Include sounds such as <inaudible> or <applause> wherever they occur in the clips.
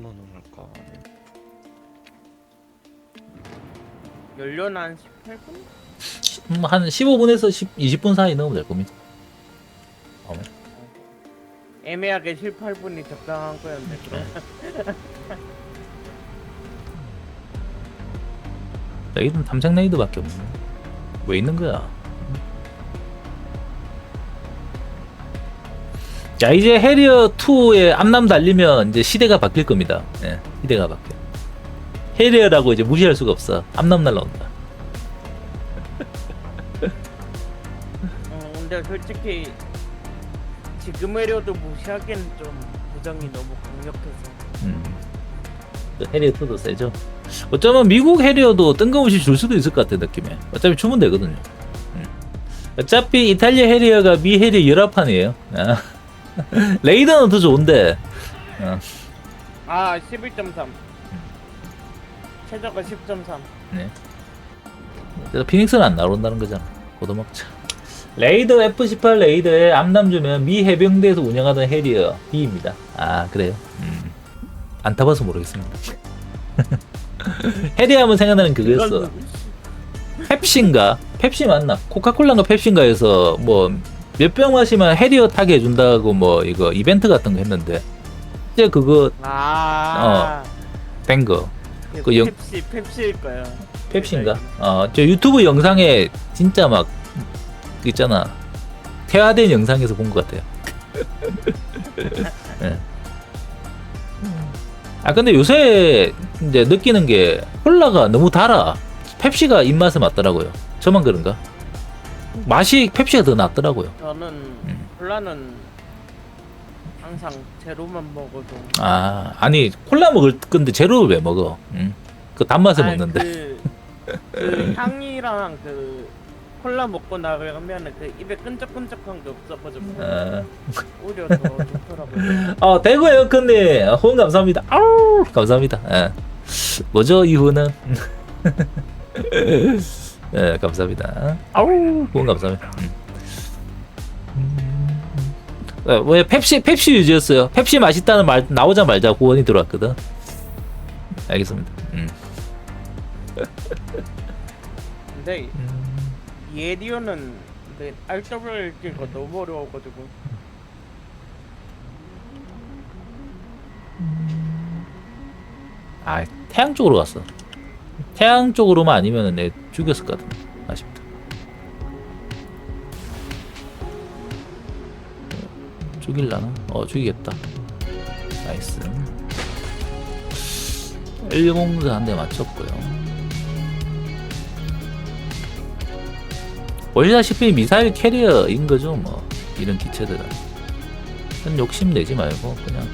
할까? 아니면 연료는 한 18분? 음, 한 15분에서 10, 20분 사이 넣으면 될 겁니다. 애매하게 7, 8분이 적당한 거였는데. <laughs> 레이드는 탐색 레이드밖에 없네. 왜 있는 거야? 자 이제 해리어 2에 암남 달리면 이제 시대가 바뀔 겁니다. 예, 시대가 바뀌어. 해리어라고 이제 무시할 수가 없어. 암남 날라온다. 어, 근데 솔직히 지금 해려도 무시하기엔 좀 부정이 너무 강력해서 음. 또 해리어 2도 세죠. 어쩌면 미국 해리어도 뜬금없이 줄 수도 있을 것 같은 느낌에. 어차피 주면 되거든요. 음. 어차피 이탈리아 해리어가 미 해리어 열합판이에요. 아. <laughs> 레이더는 더 좋은데. 어. 아 11.3 최저가 10.3 네. 그래서 피닉스는 안 나온다는 거잖아. 고도먹자. 레이더 F18 레이더에 암남 주면 미 해병대에서 운영하던 해리어 B입니다. 아 그래요? 음. 안 타봐서 모르겠습니다. <laughs> 해리하면 생각나는 그거였어. 펩시인가? 펩시 맞나? 코카콜라인가 펩시인가에서 뭐 몇 병 마시면 해리어 타게 해준다고 뭐 이거 이벤트 같은 거 했는데 이제 그거 아 된 거. 그그 영- 펩시 펩시일 거야 펩시인가? 어, 저 유튜브 영상에 진짜 막 있잖아. 퇴화된 영상에서 본 것 같아요. <laughs> 예. 아 근데 요새 이제 느끼는 게 콜라가 너무 달아. 펩시가 입맛에 맞더라고요. 저만 그런가? 맛이 펩시가 더 낫더라고요. 저는 음. 콜라는 항상 제로만 먹어도 아 아니 콜라 먹을 건데 제로를 왜 먹어? 응? 그 단맛에 아, 먹는데. 그, 그 <laughs> 향이랑 그 콜라 먹고 나가면 그 입에 끈적끈적한 게 없어가지고 아. 오히려 더 좋더라고요. <laughs> 어, 대구 에어컨님, 후원 감사합니다. 아우, 감사합니다. 예. 뭐죠, 이 후원 <laughs> 은? 예, 감사합니다. 아우, 후원 감사합니다. 음. 음. 왜, 왜 펩시, 펩시 유지였어요? 펩시 맛있다는 말, 나오자마자 후원이 들어왔거든. 알겠습니다. 음. <laughs> 근데 예리오는 그 RW 가 너무 어려워가지고 아, 태양 쪽으로 갔어. 태양 쪽으로만 아니면 내 같은데. 아쉽다. 죽일라나? 어, 죽이겠다. 나이스. 104한대 맞췄고요. 보시다시피 미사일 캐리어인 거죠, 뭐. 이런 기체들은. 큰 욕심 내지 말고, 그냥.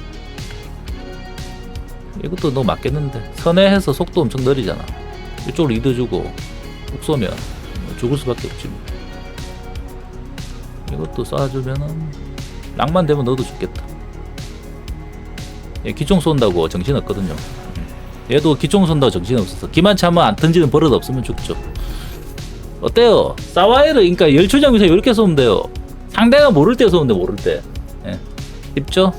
이것도 너 맞겠는데 선회해서 속도 엄청 느리잖아 이쪽으로 리드 주고 훅 쏘면 뭐 죽을 수밖에 없지 뭐. 이것도 쏴주면은 락만 되면 너도 죽겠다 얘 기총 쏜다고 정신 없거든요 얘도 기총 쏜다고 정신 없어서 기만 차면 안 던지는 버릇 없으면 죽죠 어때요? 사와이를 그러니까 열초장에서 이렇게 쏘면 돼요 상대가 모를 때돼 모를 때 예. 쉽죠?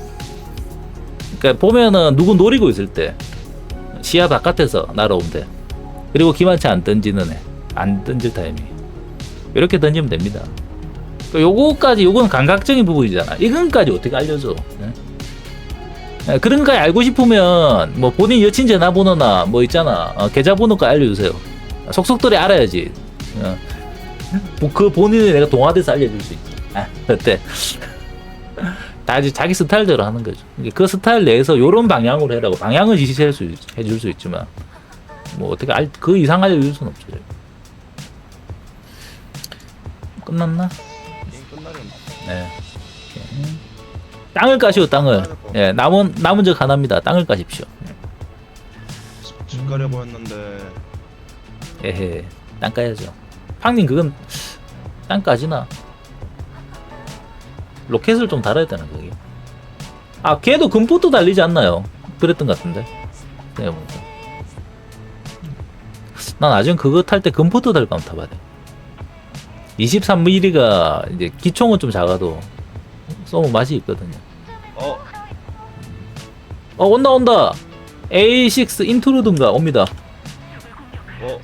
그러니까 보면은 누구 노리고 있을 때 시야 바깥에서 날아오면 돼. 그리고 기만치 안 던지는 애, 안 던질 타이밍. 이렇게 던지면 됩니다. 그 요거까지 요건 감각적인 부분이잖아. 이건까지 어떻게 알려줘? 예? 예, 그런 거까지 알고 싶으면 뭐 본인 여친 전화번호나 뭐 있잖아 어, 계좌번호까지 알려주세요. 속속들이 알아야지. 어. 뭐그 본인이 내가 동화돼서 알려줄 수 있지. 아, 어때? <laughs> 다 자기 스타일대로 하는 거죠. 그 스타일 내에서 요런 방향으로 해라고 방향은 지시해 수, 해줄 수 있지만 뭐 어떻게 알, 그 이상 알려줄 수는 없죠. 끝났나? 게임 끝나려나? 네. 오케이. 땅을 까시오 땅을. 예, 남은 남은 적 하나입니다. 땅을 까십시오. 집 가려 보였는데 에헤, 땅 까야죠. 팡님 그건 땅 까지나? 로켓을 좀 달아야 되나 그게? 아, 걔도 금포도 달리지 않나요? 그랬던 것 같은데. 네, 뭐. 난 나중에 그거 탈 때 금포도 달고 한번 타봐야 돼. 23mm가 이제 기총은 좀 작아도 쏘면 맛이 있거든요. 어 어 온다 온다 A6 인트루든가 옵니다. 어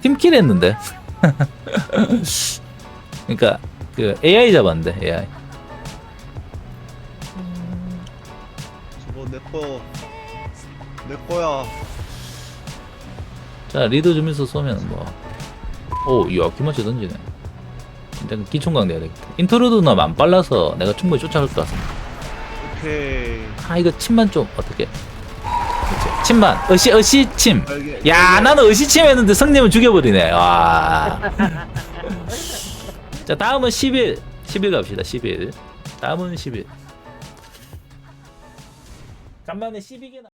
팀킬 했는데. <laughs> 그러니까 그 AI 잡았는데 AI. 저거 내꺼 내 거야 자 리드 주면서 쏘면 뭐. 오, 이야 기마치 던지네. 일단 기총강 내야 되겠다. 인트루드는 안 빨라서 내가 충분히 쫓아갈 것 같습니다. 오케이 아 이거 침만 좀 어떻게? 침만 어시 어시 침. 날개 야 나는 의시침 했는데 성님은 죽여버리네 와. <laughs> 자 다음은 10일 10일 갑시다 10일 다음은 10일 간만에 12개나